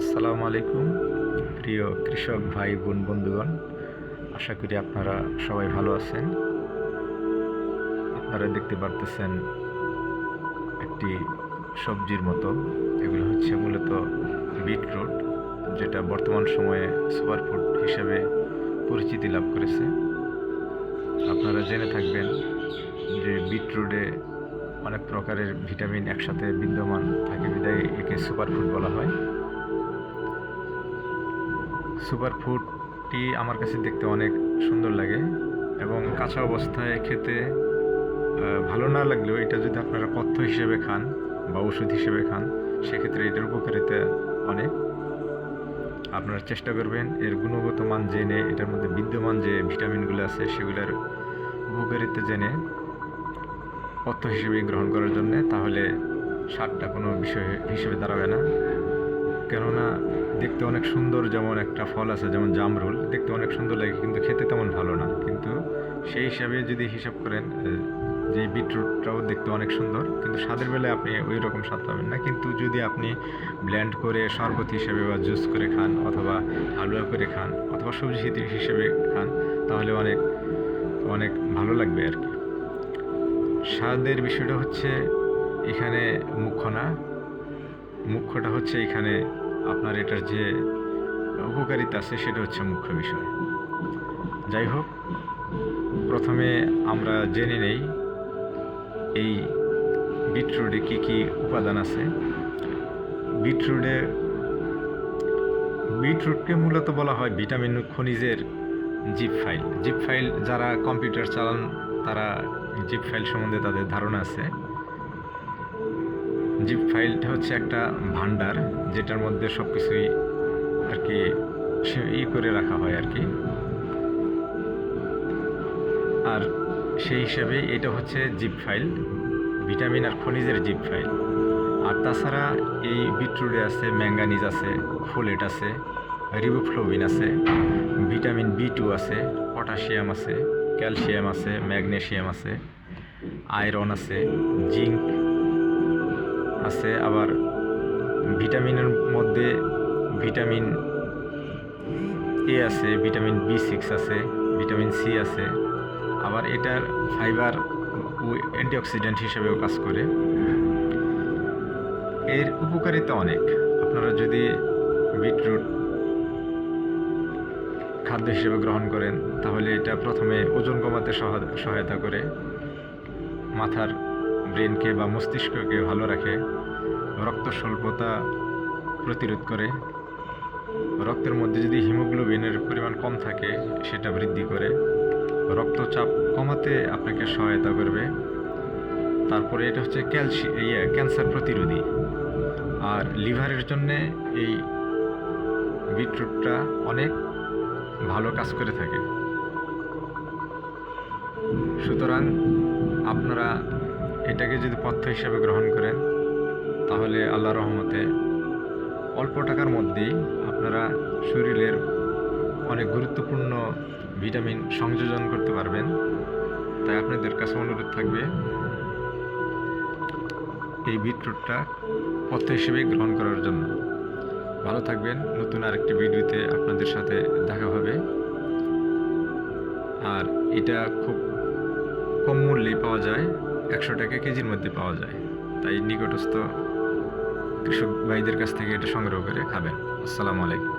আসসালামু আলাইকুম, প্রিয় কৃষক ভাই, বোন, বন্ধুগণ। আশা করি আপনারা সবাই ভালো আছেন। আপনারা দেখতে পারতেছেন একটি সবজির মতো। এগুলো হচ্ছে মূলত বিটরুট, যেটা বর্তমান সময়ে সুপারফুড হিসেবে পরিচিতি লাভ করেছে। আপনারা জেনে থাকবেন যে বিটরুটে অনেক প্রকারের ভিটামিন একসাথে বিদ্যমান থাকে। বিদায় একে সুপারফুড বলা হয়। সুপার ফুডটি আমার কাছে দেখতে অনেক সুন্দর লাগে এবং কাঁচা অবস্থায় খেতে ভালো না লাগলেও এটা যদি আপনারা পথ্য হিসেবে খান বা ওষুধ হিসেবে খান, সেক্ষেত্রে এটার উপকারিতা অনেক। আপনারা চেষ্টা করবেন এর গুণগত মান জেনে, এটার মধ্যে বিদ্যমান যে ভিটামিনগুলো আছে সেগুলোর উপকারিতা জেনে, পথ্য হিসেবে গ্রহণ করার জন্য, তাহলে স্বাদটা কোনো বিষয় হিসেবে দাঁড়াবে না। কেননা দেখতে অনেক সুন্দর যেমন একটা ফল আছে, যেমন জামরুল। দেখতে অনেক সুন্দর লাগে, কিন্তু খেতে তেমন ভালো না। কিন্তু সেই হিসাবে যদি হিসাব করেন যে বিটরুটটাও দেখতে অনেক সুন্দর, কিন্তু স্বাদের বেলায় আপনি ওই রকম স্বাদ পাবেন না। কিন্তু যদি আপনি ব্ল্যান্ড করে শরবত হিসেবে বা জুস করে খান, অথবা হালুয়া করে খান, অথবা সবজি হিসেবে খান, তাহলে অনেক অনেক ভালো লাগবে আর কি। স্বাদের বিষয়টা হচ্ছে এখানে মুখ্য না। মুখ্যটা হচ্ছে এখানে আপনার এটার যে উপকারিতা আছে, সেটা হচ্ছে মুখ্য বিষয়। যাই হোক, প্রথমে আমরা জেনে নেই এই বিটরুটে কী কী উপাদান আছে। বিটরুটে, বিটরুটকে মূলত বলা হয় ভিটামিন খনিজের জিপ ফাইল। জিপ ফাইল যারা কম্পিউটার চালান, তারা জিপ ফাইল সম্বন্ধে তাদের ধারণা আছে। জিপ ফাইলটা হচ্ছে একটা ভান্ডার, যেটার মধ্যে সব কিছুই আর কি ই করে রাখা হয় আর কি। আর সেই হিসাবে এটা হচ্ছে জিপ ফাইল, ভিটামিন আর খনিজের জিপ ফাইল। আর তাছাড়া এই বিটরুটে আছে, ম্যাঙ্গানিজ আছে, ফোলেট আছে রিবোফ্লোবিন আছে, ভিটামিন বি টু আছে, পটাশিয়াম আছে, ক্যালসিয়াম আছে, ম্যাগনেশিয়াম আছে, আয়রন আছে, জিঙ্ক আছে, আবার ভিটামিনের মধ্যে ভিটামিন এ আছে, ভিটামিন বি সিক্স আছে, ভিটামিন সি আছে। আবার এটার ফাইবার ও অ্যান্টিঅক্সিডেন্ট হিসেবেও কাজ করে। এর উপকারিতা অনেক। আপনারা যদি বিটরুট খাদ্য হিসেবে গ্রহণ করেন, তাহলে এটা প্রথমে ওজন কমাতে সহা- সহায়তা করে। মাথার ব্রেনকে বা মস্তিষ্ককে ভালো রাখে, রক্ত স্বল্পতা প্রতিরোধ করে। রক্তের মধ্যে যদি হিমোগ্লোবিনের পরিমাণ কম থাকে, সেটা বৃদ্ধি করে। রক্তচাপ কমাতে আপনাকে সহায়তা করবে। তারপরে এটা হচ্ছে ক্যালসি ইয়ে ক্যান্সার প্রতিরোধী। আর লিভারের জন্যে এই বিটরুটটা অনেক ভালো কাজ করে থাকে। সুতরাং আপনারা এটাকে যদি পথ্য হিসাবে গ্রহণ করেন, তাহলে আল্লাহ রহমতে অল্প টাকার মধ্যেই আপনারা শরীরের অনেক গুরুত্বপূর্ণ ভিটামিন সংযোজন করতে পারবেন। তাই আপনাদের কাছে অনুরোধ থাকবে, এই বিটরুটটা পথ্য হিসেবে গ্রহণ করার জন্য। ভালো থাকবেন, নতুন আরেকটি ভিডিওতে আপনাদের সাথে দেখা হবে। আর এটা খুব কম মূল্যে পাওয়া যায়। একশো টাকা কেজির মধ্যে পাওয়া যায়। তাই নিকটস্থ কৃষক ভাইদের কাছ থেকে এটা সংগ্রহ করে খাবেন। আসসালামু আলাইকুম।